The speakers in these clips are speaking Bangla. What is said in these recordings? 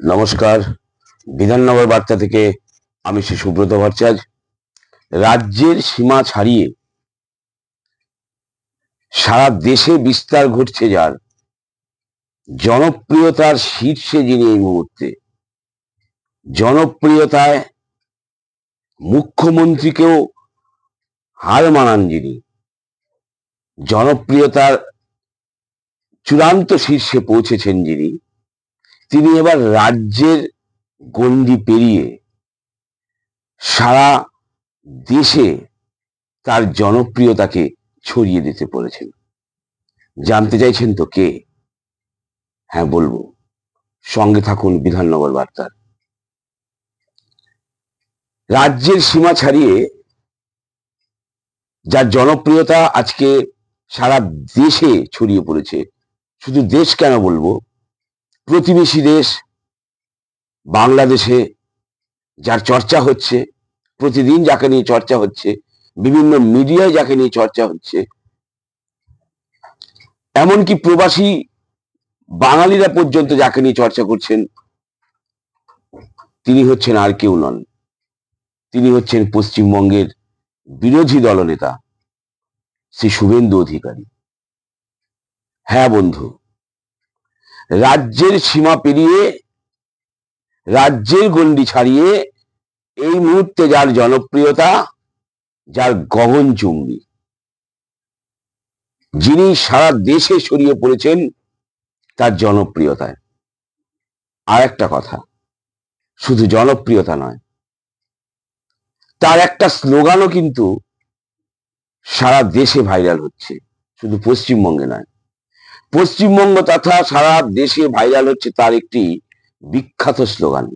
নমস্কার। বিধাননগর বার্তা থেকে আমি শ্রী সুব্রত ভট্টাচার্য। রাজ্যের সীমা ছাড়িয়ে সারা দেশে বিস্তার ঘটছে যার জনপ্রিয়তার শীর্ষে যিনি এই মুহূর্তে, জনপ্রিয়তায় মুখ্যমন্ত্রীকেও হার মানান যিনি, জনপ্রিয়তার চূড়ান্ত শীর্ষে পৌঁছেছেন যিনি তিনি এবার রাজ্যের গণ্ডি পেরিয়ে সারা দেশে তার জনপ্রিয়তাকে ছড়িয়ে দিতে পেরেছেন জানতে চাইছেন তো কে? হ্যাঁ বলব। সঙ্গে থাকুন বিধাননগর বার্তার। রাজ্যের সীমা ছাড়িয়ে যার জনপ্রিয়তা আজকে সারা দেশে ছড়িয়ে পড়েছে, শুধু দেশ কেন বলব প্রতিবেশী দেশ, বাংলাদেশে যার চর্চা হচ্ছে, প্রতিদিন যাকে নিয়ে চর্চা হচ্ছে, বিভিন্ন মিডিয়ায় যাকে নিয়ে চর্চা হচ্ছে, এমনকি প্রবাসী বাঙালিরা পর্যন্ত যাকে নিয়ে চর্চা করছেন, তিনি হচ্ছেন আর কেউ নন। তিনি হচ্ছেন পশ্চিমবঙ্গের বিরোধী দলনেতা শ্রী শুভেন্দু অধিকারী। হ্যাঁ বন্ধু রাজ্যের সীমা পেরিয়ে, রাজ্যের গণ্ডি ছাড়িয়ে এই মুহূর্তে যার জনপ্রিয়তা, যার গগনচুম্বী যিনি সারা দেশে ছড়িয়ে পড়েছেন তার জনপ্রিয়তায়। আর একটা কথা, শুধু জনপ্রিয়তা নয়, তার একটা স্লোগানও কিন্তু সারা দেশে ভাইরাল হচ্ছে, শুধু পশ্চিমবঙ্গে নয়। পশ্চিমবঙ্গ তথা সারা দেশে ভাইরাল হচ্ছে তার একটি বিখ্যাত স্লোগান।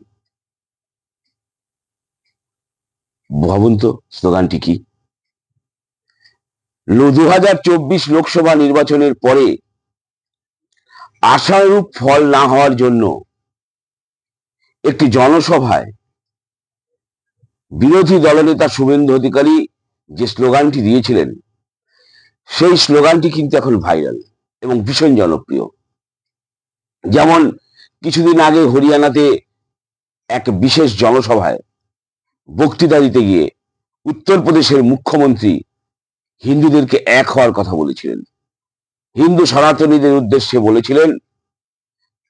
ভাবুন তো স্লোগানটি কি? দু হাজার চব্বিশ লোকসভা নির্বাচনের পরে আশানুরূপ ফল না হওয়ার জন্য একটি জনসভায় বিরোধী দলনেতা শুভেন্দু অধিকারী যে স্লোগানটি দিয়েছিলেন, সেই স্লোগানটি কিন্তু এখন ভাইরাল। এবং ভীষণ জনপ্রিয়। যেমন কিছুদিন আগে হরিয়ানাতে এক বিশেষ জনসভায় বক্তৃতা দিতে গিয়ে উত্তরপ্রদেশের মুখ্যমন্ত্রী হিন্দুদেরকে এক হওয়ার কথা বলেছিলেন। হিন্দু সনাতনীদের উদ্দেশ্যে বলেছিলেন,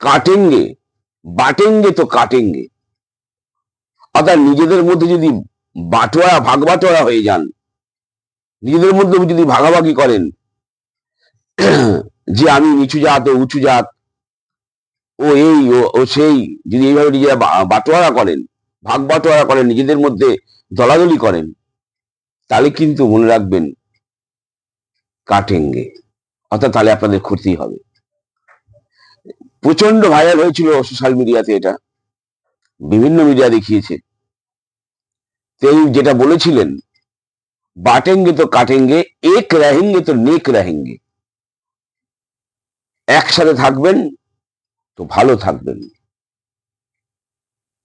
কাটেঙ্গে, বাটেঙ্গে তো কাটেঙ্গে। অর্থাৎ নিজেদের মধ্যে যদি বাটোয়ারা, ভাগবাটোয়ারা হয়ে যান, নিজেদের মধ্যে যদি ভাগাভাগি করেন যে আমি নিচু জাত ও উঁচু জাত, ও এই, ও সেই, যদি এইভাবে নিজেরা বাটোয়ারা করেন, ভাগ বাটোয়ারা করেন, নিজেদের মধ্যে দলাদলি করেন, তাহলে কিন্তু মনে রাখবেন কাটেঙ্গে অর্থাৎ তাহলে আপনাদের ক্ষতি হবে। প্রচণ্ড ভাইরাল হয়েছিল সোশ্যাল মিডিয়াতে এটা। বিভিন্ন মিডিয়া দেখিয়েছে। তেই যেটা বলেছিলেন, বাটেঙ্গে তো কাটেঙ্গে এক রাহেঙ্গে তো নেক রাহেঙ্গে। একসাথে থাকবেন, তো ভালো থাকবেন।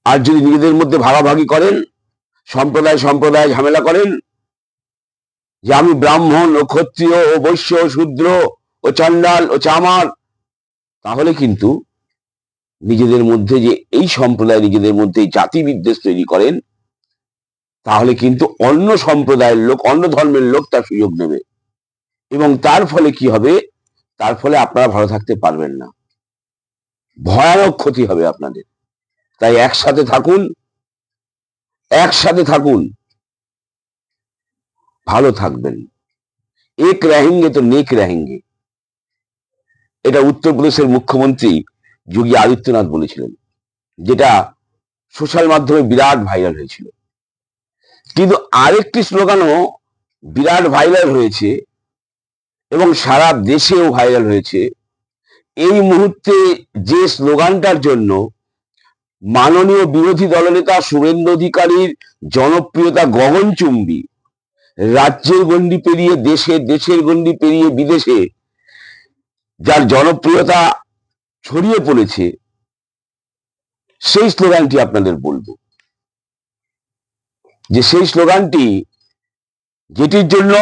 আর যদি নিজেদের মধ্যে ভাগাভাগি করেন, সম্প্রদায় সম্প্রদায় ঝামেলা করেন, যে আমি ব্রাহ্মণ ও ক্ষত্রিয় ও বৈশ্য ও শূদ্র ও চণ্ডাল ও চামার, তাহলে কিন্তু নিজেদের মধ্যে যে এই সম্প্রদায়, নিজেদের মধ্যে জাতি বিদ্বেষ তৈরি করেন, তাহলে কিন্তু অন্য সম্প্রদায়ের লোক, অন্য ধর্মের লোক তার সুযোগ নেবে। এবং তার ফলে কি হবে? তার ফলে আপনারা ভালো থাকতে পারবেন না। ভয়ানক ক্ষতি হবে আপনাদের। তাই একসাথে থাকুন একসাথে থাকুন। ভালো থাকবেন। এক রাহেঙ্গে তো নেক রাহেঙ্গে। এটা উত্তরপ্রদেশের মুখ্যমন্ত্রী যোগী আদিত্যনাথ বলেছিলেন, যেটা সোশ্যাল মাধ্যমে বিরাট ভাইরাল হয়েছিল। কিন্তু আরেকটি স্লোগানও বিরাট ভাইরাল হয়েছে এবং সারা দেশেও ভাইরাল হয়েছে। এই মুহূর্তে যে স্লোগানটার জন্য মাননীয় বিরোধী দলনেতা শুভেন্দু অধিকারীর জনপ্রিয়তা গগনচুম্বী, রাজ্যের গণ্ডি পেরিয়ে দেশে, দেশের গণ্ডি পেরিয়ে বিদেশে যার জনপ্রিয়তা ছড়িয়ে পড়েছে, সেই স্লোগানটি আপনাদের বলব। যে সেই স্লোগানটি যেটির জন্য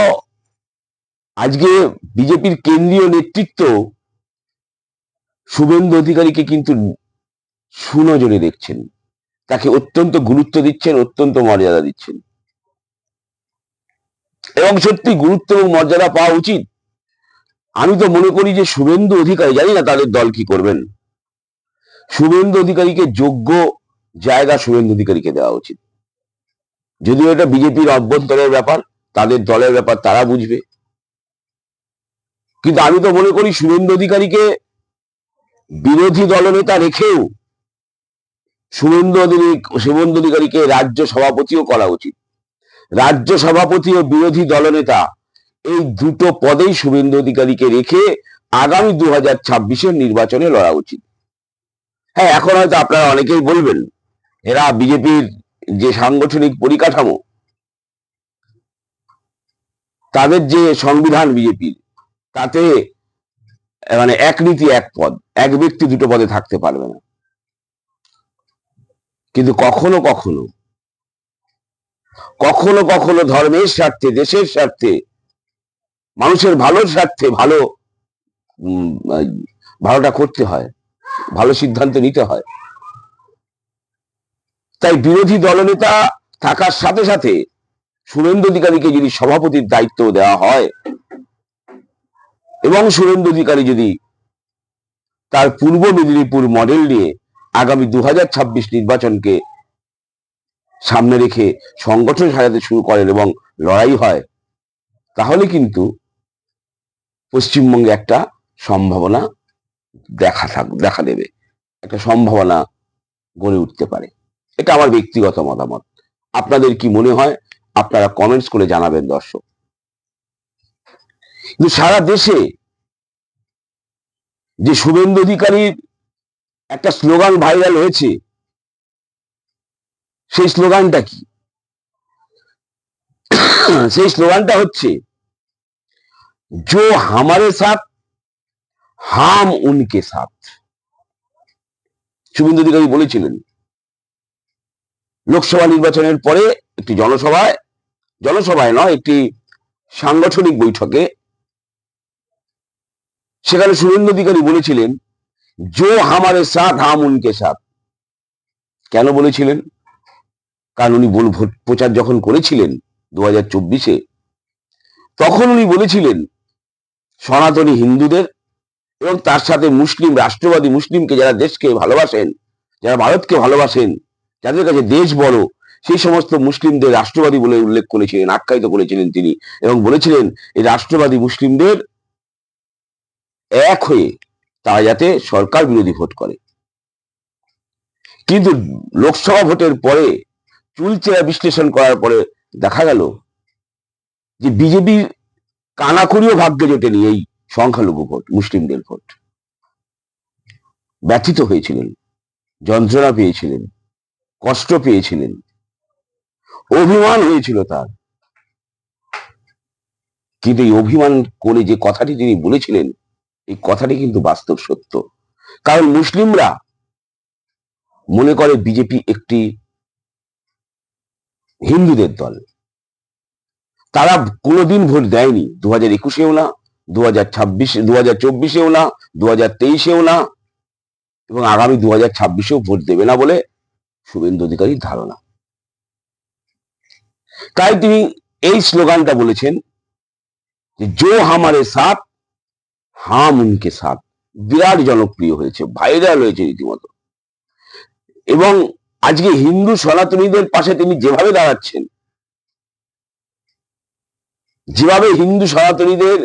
আজকে বিজেপির কেন্দ্রীয় নেতৃত্ব শুভেন্দু অধিকারীকে কিন্তু সুনজরে দেখছেন। তাকে অত্যন্ত গুরুত্ব দিচ্ছেন, অত্যন্ত মর্যাদা দিচ্ছেন। এবং সত্যি গুরুত্ব এবং মর্যাদা পাওয়া উচিত। আমি তো মনে করি যে শুভেন্দু অধিকারী, জানি না তাদের দল কি করবেন। শুভেন্দু অধিকারীকে যোগ্য জায়গা শুভেন্দু অধিকারীকে দেওয়া উচিত। যদিও এটা বিজেপির অভ্যন্তরের ব্যাপার, তাদের দলের ব্যাপার তারা বুঝবে। কিন্তু আমি তো মনে করি শুভেন্দু অধিকারীকে বিরোধী দলনেতা রেখেও অধিকারী শুভেন্দু অধিকারীকে রাজ্য সভাপতিও করা উচিত। রাজ্য সভাপতি ও বিরোধী দলনেতা এই দুটো পদেই শুভেন্দু অধিকারীকে রেখে আগামী দু হাজার ছাব্বিশের নির্বাচনে লড়া উচিত। হ্যাঁ এখন হয়তো আপনারা অনেকেই বলবেন, এরা বিজেপির যে সাংগঠনিক পরিকাঠামো, তাদের যে সংবিধান বিজেপির তাতে মানে এক নীতি এক পদ। এক ব্যক্তি দুটো পদে থাকতে পারবে না। কিন্তু কখনো কখনো কখনো কখনো ধর্মের স্বার্থে, দেশের স্বার্থে, মানুষের ভালোর স্বার্থে ভালো ভালোটা করতে হয়, ভালো সিদ্ধান্ত নিতে হয়। তাই বিরোধী দলনেতা থাকার সাথে সাথে সুরেন্দ্র অধিকারীকে যদি সভাপতির দায়িত্ব দেওয়া হয় এবং সুরেন্দ্র অধিকারী যদি তার পূর্ব মেদিনীপুর মডেল নিয়ে আগামী দু হাজার ছাব্বিশ নির্বাচনকে সামনে রেখে সংগঠন সাজাতে শুরু করেন এবং লড়াই হয়, তাহলে কিন্তু পশ্চিমবঙ্গে একটা সম্ভাবনা দেখা থাক, দেখা দেবে। একটা সম্ভাবনা গড়ে উঠতে পারে। এটা আমার ব্যক্তিগত মতামত। আপনাদের কি মনে হয়? আপনারা কমেন্টস করে জানাবেন, দর্শক। কিন্তু সারা দেশে যে শুভেন্দু অধিকারীর একটা স্লোগান ভাইরাল হয়েছে সেই স্লোগানটা কি সেই স্লোগানটা হচ্ছে जो हमारे साथ হাম উনকে সাথ শুভেন্দু অধিকারী বলেছিলেন লোকসভা নির্বাচনের পরে একটি জনসভায় জনসভায় নয় একটি সাংগঠনিক বৈঠকে সেখানে শুভেন্দু অধিকারী বলেছিলেন, জো হামারে সাথ, হাম উনকে সাথ। কেন বলেছিলেন? কারণ উনি ভোট প্রচার যখন করেছিলেন দু হাজার চব্বিশে, তখন উনি বলেছিলেন, সনাতনী হিন্দুদের এবং তার সাথে মুসলিম, রাষ্ট্রবাদী মুসলিমকে যারা দেশকে ভালোবাসেন, যারা ভারতকে ভালোবাসেন, যাদের কাছে দেশ বড়, সেই সমস্ত মুসলিমদের রাষ্ট্রবাদী বলে উল্লেখ করেছিলেন, আখ্যায়িত করেছিলেন তিনি এবং বলেছিলেন, এই রাষ্ট্রবাদী মুসলিমদের এক হয়ে তারা যাতে সরকার বিরোধী ভোট করে। কিন্তু লোকসভা ভোটের পরে চুলচেরা বিশ্লেষণ করার পরে দেখা গেল যে বিজেপির কানাকড়িও ভাগ্যে জোটেনি এই সংখ্যালঘু ভোট, মুসলিমদের ভোট। ব্যথিত হয়েছিলেন, যন্ত্রণা পেয়েছিলেন, কষ্ট পেয়েছিলেন, অভিমান হয়েছিল তার। কিন্তু এই অভিমান করে যে কথাটি তিনি বলেছিলেন এই কথাটি কিন্তু বাস্তব সত্য। কারণ মুসলিমরা মনে করে বিজেপি একটি হিন্দুদের দল। তারা কোনোদিন ভোট দেয়নি। দু হাজার একুশেও না দু হাজার ছাব্বিশে দু হাজার চব্বিশেও না দু হাজার তেইশেও না, এবং আগামী দু হাজার ছাব্বিশেও ভোট দেবে না বলে শুভেন্দু অধিকারীর ধারণা। তাই তিনি এই স্লোগানটা বলেছেন যে, জো হামারে সাথ হাম উনকে সাথ। বিরাট জনপ্রিয় হয়েছে ভাইরাল হয়েছে রীতিমতো। এবং আজকে হিন্দু সনাতনীদের পাশে তিনি যেভাবে দাঁড়াচ্ছেন, যেভাবে হিন্দু সনাতনীদের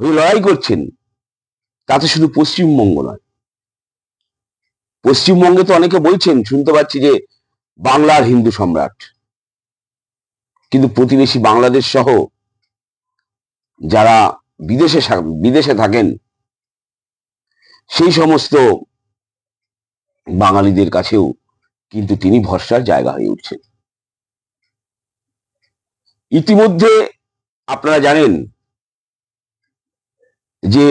হয়ে লড়াই করছেন, তাতে শুধু পশ্চিমবঙ্গ নয়। পশ্চিমবঙ্গে তো অনেকে বলছেন, শুনতে পাচ্ছি যে বাংলার হিন্দু সম্রাট। কিন্তু প্রতিবেশী বাংলাদেশ সহ যারা বিদেশে বিদেশে থাকেন, সেই সমস্ত বাঙালিদের কাছেও কিন্তু তিনি ভরসার জায়গা হয়ে উঠছেন। ইতিমধ্যে আপনারা জানেন যে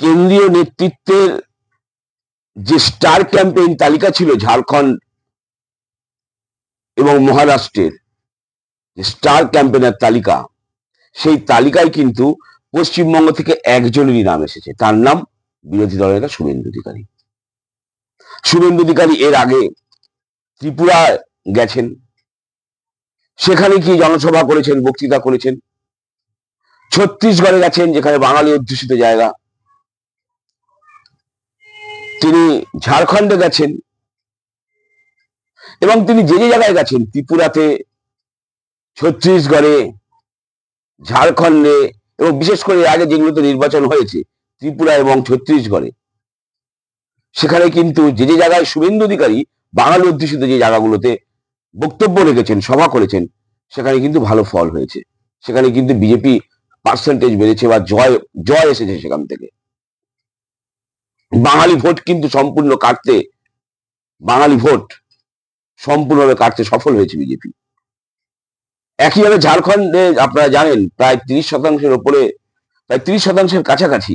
কেন্দ্রীয় নেতৃত্বের যে স্টার ক্যাম্পেইন তালিকা ছিল ঝাড়খণ্ড এবং মহারাষ্ট্রের স্টার ক্যাম্পেইনের তালিকা, সেই তালিকায় কিন্তু পশ্চিমবঙ্গ থেকে একজনেরই নাম এসেছে। তার নাম বিরোধী দলের নেতা শুভেন্দু অধিকারী। শুভেন্দু অধিকারী এর আগে ত্রিপুরা গেছেন। সেখানে কি জনসভা করেছেন, বক্তৃতা করেছেন? ছত্তিশগড়ে গেছেন, যেখানে বাঙালি অধ্যুষিত জায়গা। তিনি ঝাড়খণ্ডে গেছেন। এবং তিনি যে যে জায়গায় গেছেন, ত্রিপুরাতে, ছত্তিশগড়ে, ঝাড়খণ্ডে এবং বিশেষ করে আগে যেগুলোতে নির্বাচন হয়েছে, ত্রিপুরা এবং ছত্তিশগড়ে। সেখানে কিন্তু যে যে জায়গায় শুভেন্দু অধিকারী বাঙালি অধ্যুষিত যে জায়গাগুলোতে বক্তব্য রেখেছেন, সভা করেছেন, সেখানে কিন্তু ভালো ফল হয়েছে। সেখানে কিন্তু বিজেপি পার্সেন্টেজ বেড়েছে বা জয় জয় এসেছে সেখান থেকে। বাঙালি ভোট কিন্তু সম্পূর্ণ কাটতে, বাঙালি ভোট সম্পূর্ণভাবে কাটতে সফল হয়েছে বিজেপি। একইভাবে ঝাড়খণ্ডে আপনারা জানেন প্রায় তিরিশ শতাংশের ওপরে, প্রায় তিরিশ শতাংশের কাছাকাছি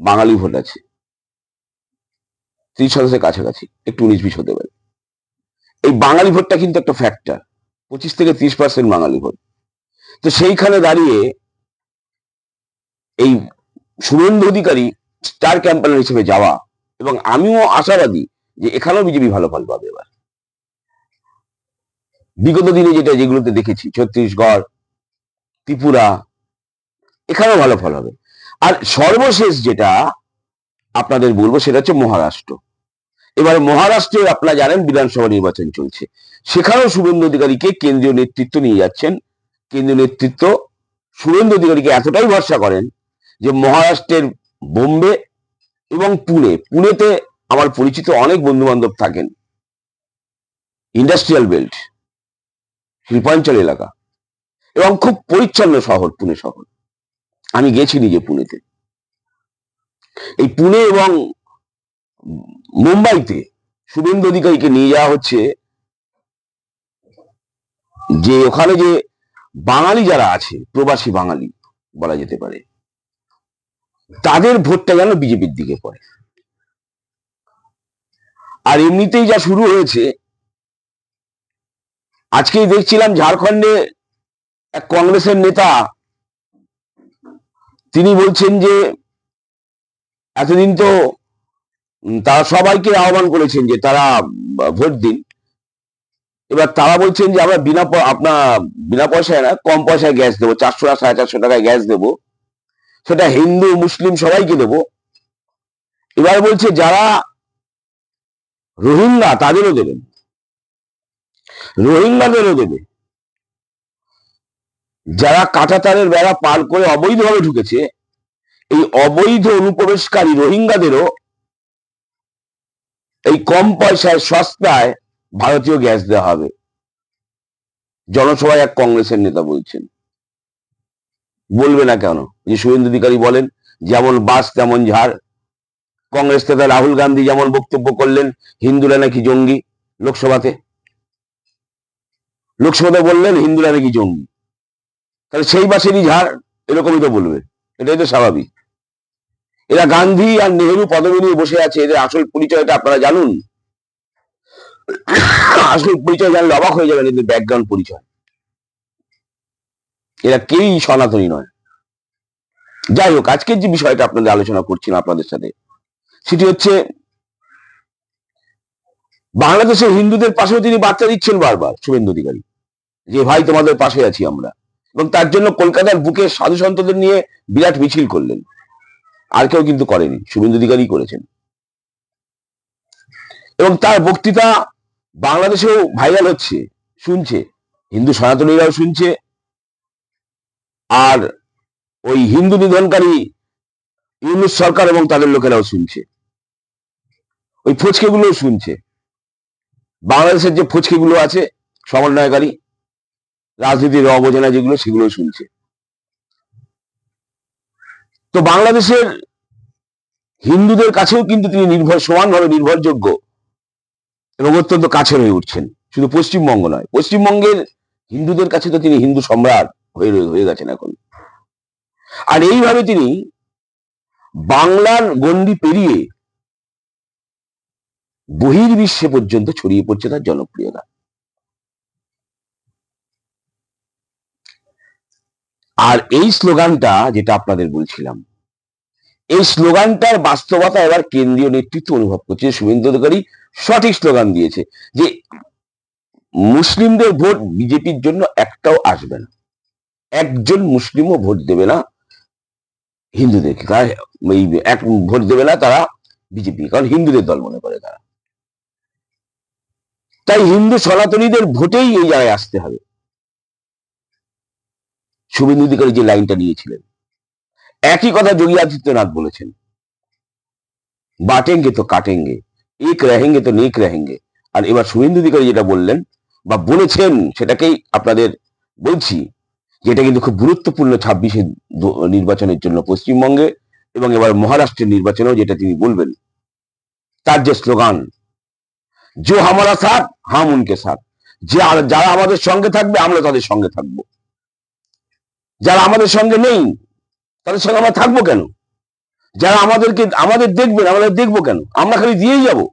বাঙালি ভোট আছে। তিরিশ শতাংশের কাছাকাছি, একটু উনিশ বিশ হতে পারে। এই বাঙালি ভোটটা কিন্তু একটা ফ্যাক্টর পঁচিশ থেকে ত্রিশ পার্সেন্ট বাঙালি ভোট। তো সেইখানে দাঁড়িয়ে এই শুভেন্দু অধিকারী স্টার ক্যাম্পেনার হিসেবে যাওয়া এবং আমিও আশাবাদী যে এখানেও বিজেপি ভালো ফল পাবে এবার। বিগত দিনে যেটা, যেগুলোতে দেখেছি, ছত্তিশগড়, ত্রিপুরা, এখানেও ভালো ফল হবে। আর সর্বশেষ যেটা আপনাদের বলব, সেটা হচ্ছে মহারাষ্ট্র। এবার মহারাষ্ট্রের, আপনারা জানেন, বিধানসভা নির্বাচন চলছে। সেখানেও শুভেন্দু অধিকারীকে কেন্দ্রীয় নেতৃত্ব নিয়ে যাচ্ছেন। কেন্দ্রীয় নেতৃত্ব শুভেন্দু অধিকারীকে এতটাই ভরসা করেন যে মহারাষ্ট্রের বোম্বে এবং পুনে, পুনেতে আমার পরিচিত অনেক বন্ধু বান্ধব থাকেন। Industrial belt. শিল্পাঞ্চল এলাকা। এবং খুব পরিচ্ছন্ন শহর, পুনে শহর। আমি গেছি নিজে পুনেতে। এই পুনে এবং মুম্বাইতে শুভেন্দু অধিকারীকে নিয়ে যাওয়া হচ্ছে যে ওখানে যে বাঙালি যারা আছে, প্রবাসী বাঙালি বলা যেতে পারে, তাদের ভোটটা যেন বিজেপির দিকে পড়ে। আর এমনিতেই যা শুরু হয়েছে আজকেই দেখছিলাম ঝাড়খণ্ডে এক কংগ্রেসের নেতা, তিনি বলছেন যে এতদিন তো তারা সবাইকে আহ্বান করেছেন যে তারা ভোট দিন। এবার তারা বলছেন যে আমরা বিনা আপনার বিনা পয়সায় না, কম পয়সায় গ্যাস দেবো, চারশো সাড়ে চারশো টাকায় গ্যাস দেবো, সেটা হিন্দু, মুসলিম সবাইকে দেবো। এবার বলছে যারা রোহিঙ্গা তাদেরও দেবেন। রোহিঙ্গাদেরও দেবে। যারা কাঁটাতারের বেড়া পার করে অবৈধভাবে ঢুকেছে, এই অবৈধ অনুপ্রবেশকারী রোহিঙ্গাদেরও এই কম পয়সায় সস্তায় ভারতীয় গ্যাস দেওয়া হবে। জনসভায় এক কংগ্রেসের নেতা বলছেন। বলবে না কেন? যে শুভেন্দু অধিকারী বলেন, যেমন বাস, তেমন ঝাড়। কংগ্রেস নেতা রাহুল গান্ধী যেমন বক্তব্য করলেন, হিন্দুরা নাকি জঙ্গি লোকসভাতে। লোকসভাতে বললেন, হিন্দুরা নাকি জঙ্গি। তাহলে সেই বাসেরই ঝাড় এরকমই তো বলবে। এটাই তো স্বাভাবিক। এরা গান্ধী আর নেহেরু পদবি নিয়ে বসে আছে, এদের আসল পরিচয়টা আপনারা জানুন। আসল পরিচয় জানলে অবাক হয়ে যাবেন, এদের ব্যাকগ্রাউন্ড পরিচয়। এরা কেউই সনাতনী নয়। যাই হোক, আজকের যে বিষয়টা আপনাদের আলোচনা করছিলাম আপনাদের সাথে, সেটি হচ্ছে বাংলাদেশের হিন্দুদের পাশেও তিনি বার্তা দিচ্ছেন বারবার, শুভেন্দু অধিকারী। যে ভাই তোমাদের পাশে আছি আমরা। এবং তার জন্য কলকাতার বুকে সাধু সন্তদের নিয়ে বিরাট মিছিল করলেন। আর কেউ কিন্তু করেনি, শুভেন্দু অধিকারী করেছেন। এবং তার বক্তৃতা বাংলাদেশেও ভাইরাল হচ্ছে, শুনছে, হিন্দু সনাতনীরাও শুনছে। আর ওই হিন্দু নিধনকারী ইউনুস সরকার এবং তাদের লোকেরাও শুনছে। ওই ফচকেগুলোও শুনছে। বাংলাদেশের যে ফচকেগুলো আছে, সমন্বয়কারী রাজনীতির অবজনা যেগুলো, সেগুলো শুনছে। তো বাংলাদেশের হিন্দুদের কাছেও কিন্তু তিনি নির্ভর, সমানভাবে নির্ভরযোগ্য এবং অত্যন্ত কাছের হয়ে উঠছেন। শুধু পশ্চিমবঙ্গ নয়, পশ্চিমবঙ্গের হিন্দুদের কাছে তো তিনি হিন্দু সম্রাট হয়ে হয়ে গেছেন এখন। আর এইভাবে তিনি বাংলার গণ্ডি পেরিয়ে বহির্বিশ্বে পর্যন্ত ছড়িয়ে পড়ছে তার জনপ্রিয়তা। আর এই স্লোগানটা যেটা আপনাদের বলছিলাম, এই স্লোগানটার বাস্তবতা এবার কেন্দ্রীয় নেতৃত্ব অনুভব করছে। শুভেন্দু অধিকারী সঠিক স্লোগান দিয়েছে যে, মুসলিমদের ভোট বিজেপির জন্য একটাও আসবে না। একজন মুসলিমও ভোট দেবে না হিন্দুদেরকে তারা এক ভোট দেবে না তারা বিজেপি, কারণ হিন্দুদের দল মনে করে তারা। তাই হিন্দু সনাতনীদের ভোটেই এই জায়গায় আসতে হবে। শুভেন্দু অধিকারী যে লাইনটা নিয়েছিলেন। একই কথা যোগী আদিত্যনাথ বলেছেন। বাটেঙ্গে তো কাটেঙ্গে, এক রহেঙ্গে তো নেক রহেঙ্গে। আর এবার শুভেন্দু অধিকারী যেটা বললেন বা বলেছেন সেটাকেই আপনাদের বলছি, যেটা কিন্তু খুব গুরুত্বপূর্ণ ছাব্বিশে নির্বাচনের জন্য পশ্চিমবঙ্গে এবং এবার মহারাষ্ট্রের নির্বাচনেও যেটা তিনি বলবেন, তার যে স্লোগান যে হামারা সাথ, হাম উনকে সাথ। যে যারা আমাদের সঙ্গে থাকবে আমরা তাদের সঙ্গে থাকব। যারা আমাদের সঙ্গে নেই, তাদের সঙ্গে আমরা থাকব কেন? যারা আমাদেরকে, আমাদের দেখবেন আমাদের দেখব কেন? আমরা খালি দিয়েই যাব।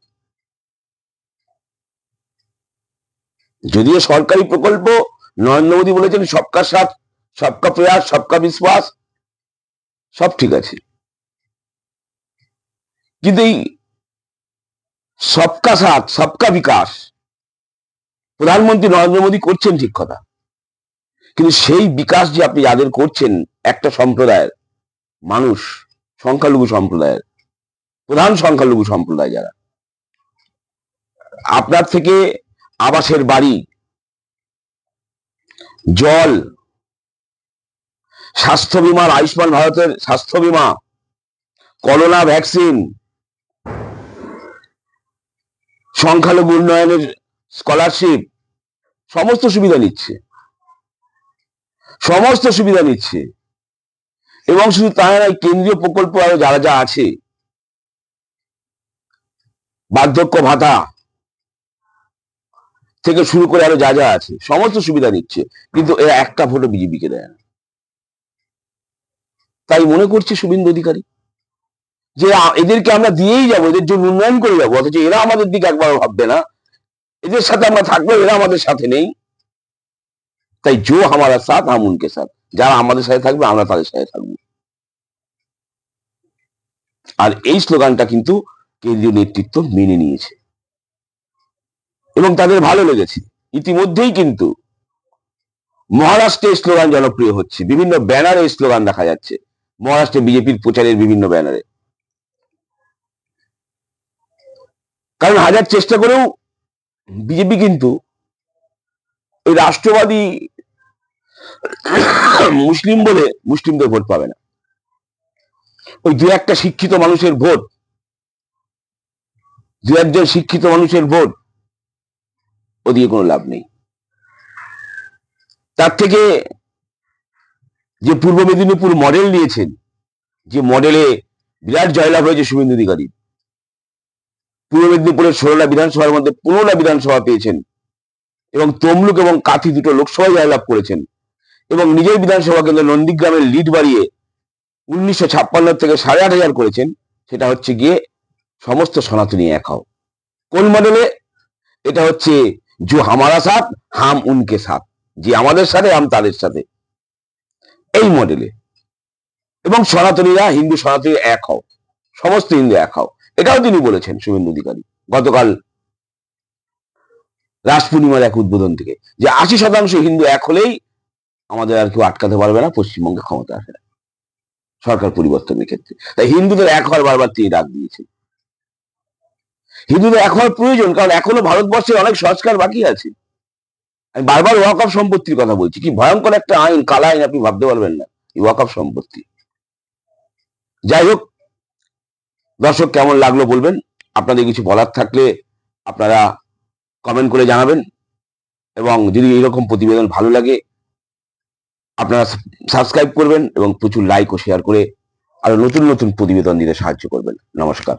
যদিও সরকারি প্রকল্প, নরেন্দ্র মোদী বলেছেন সবকা সাথ, সবকা প্রয়াস, সবকা বিশ্বাস, সব ঠিক আছে। কিন্তু এই সবকা সাথ, সবকা বিকাশ, প্রধানমন্ত্রী নরেন্দ্র মোদী করছেন ঠিক কথা। কিন্তু সেই বিকাশ যে আপনি যাদের করছেন, একটা সম্প্রদায়ের মানুষ, সংখ্যালঘু সম্প্রদায়ের, প্রধান সংখ্যালঘু সম্প্রদায় যারা, আপনার থেকে আবাসের বাড়ি, জল, স্বাস্থ্য বিমার আয়ুষ্মান ভারতের স্বাস্থ্য বিমা, করোনা ভ্যাকসিন, সংখ্যালঘু উন্নয়নের স্কলারশিপ, সমস্ত সুবিধা নিচ্ছে। সমস্ত সুবিধা নিচ্ছে। এবং শুধু তাই নয়, কেন্দ্রীয় প্রকল্প আরও যারা যা আছে, বার্ধক্য ভাতা থেকে শুরু করে আরও যা যা আছে, সমস্ত সুবিধা নিচ্ছে। কিন্তু এরা একটা ভোটও বিজেপিকে দেয় না। তাই মনে করছে শুভেন্দু অধিকারী, যে এদেরকে আমরা দিয়েই যাব, এদের জন্য উন্নয়ন করে যাব, অথচ এরা আমাদের দিকে একবার ভাববে না। এদের সাথে আমরা থাকব, এরা আমাদের সাথে নেই। তাই জো হামারা সাথ হাম উনকে সাথ। যারা আমাদের সাথে থাকবে, আমরা তাদের সাথে থাকব। আর এই স্লোগানটা কিন্তু কেন্দ্রীয় নেতৃত্ব মেনে নিয়েছে। এবং তাদের ভালো লেগেছে। ইতিমধ্যেই কিন্তু মহারাষ্ট্রে স্লোগান জনপ্রিয় হচ্ছে। বিভিন্ন ব্যানারে স্লোগান দেখা যাচ্ছে। মহারাষ্ট্রে বিজেপির প্রচারের বিভিন্ন ব্যানারে। কারণ হাজার চেষ্টা করেও বিজেপি কিন্তু এই রাষ্ট্রবাদী মুসলিম বলে মুসলিমদের ভোট পাবে না। ওই দু একটা শিক্ষিত মানুষের ভোট, দু একজন শিক্ষিত মানুষের ভোট ওদিকে কোনো লাভ নেই। তার থেকে যে পূর্ব মেদিনীপুর মডেল নিয়েছেন, যে মডেলে বিরাট জয়লাভ হয়েছে শুভেন্দু অধিকারী, পূর্ব মেদিনীপুরের ষোলোটা বিধানসভার মধ্যে পনেরোটা বিধানসভা পেয়েছেন এবং তমলুক এবং কাথি দুটো লোকসভায় জয়লাভ করেছেন। এবং নিজের বিধানসভা কেন্দ্র নন্দীগ্রামের লিড বাড়িয়ে উনিশশো ছাপ্পান্ন থেকে সাড়ে আট হাজার করেছেন, সেটা হচ্ছে গিয়ে সমস্ত সনাতনী এক হও। কোন মডেলে? এটা হচ্ছে জো হামারা সাথ হাম উনকে সাথ যে আমাদের সাথে, হাম তাদের সাথে। এই মডেলে। এবং সনাতনীরা হিন্দু সনাতনী এক হও। সমস্ত হিন্দু এক হও। এটাও তিনি বলেছেন শুভেন্দু অধিকারী। গতকাল রাস পূর্ণিমার এক উদ্বোধন থেকে। যে আশি শতাংশ হিন্দু এক হলেই আমাদের আর কেউ আটকাতে পারবে না, পশ্চিমবঙ্গে ক্ষমতা আসে না। সরকার পরিবর্তনের ক্ষেত্রে। তাই হিন্দুদের এক হওয়ার বারবার তিনি ডাক দিয়েছেন। হিন্দুদের এক হওয়ার প্রয়োজন, কারণ এখনও ভারতবর্ষে অনেক সংস্কার বাকি আছে। আমি বারবার ওয়াকফ সম্পত্তির কথা বলছি। কি ভয়ঙ্কর একটা আইন, কালা আইন আপনি ভাবতে পারবেন না, এই ওয়াকফ সম্পত্তি। যাই হোক, দর্শক কেমন লাগল বলবেন? আপনাদের কিছু বলার থাকলে আপনারা কমেন্ট করে জানাবেন। এবং যদি এরকম প্রতিবেদন ভালো লাগে, আপনারা সাবস্ক্রাইব করবেন এবং প্রচুর লাইক ও শেয়ার করে আরও নতুন নতুন প্রতিবেদন দিতে সাহায্য করবেন। নমস্কার।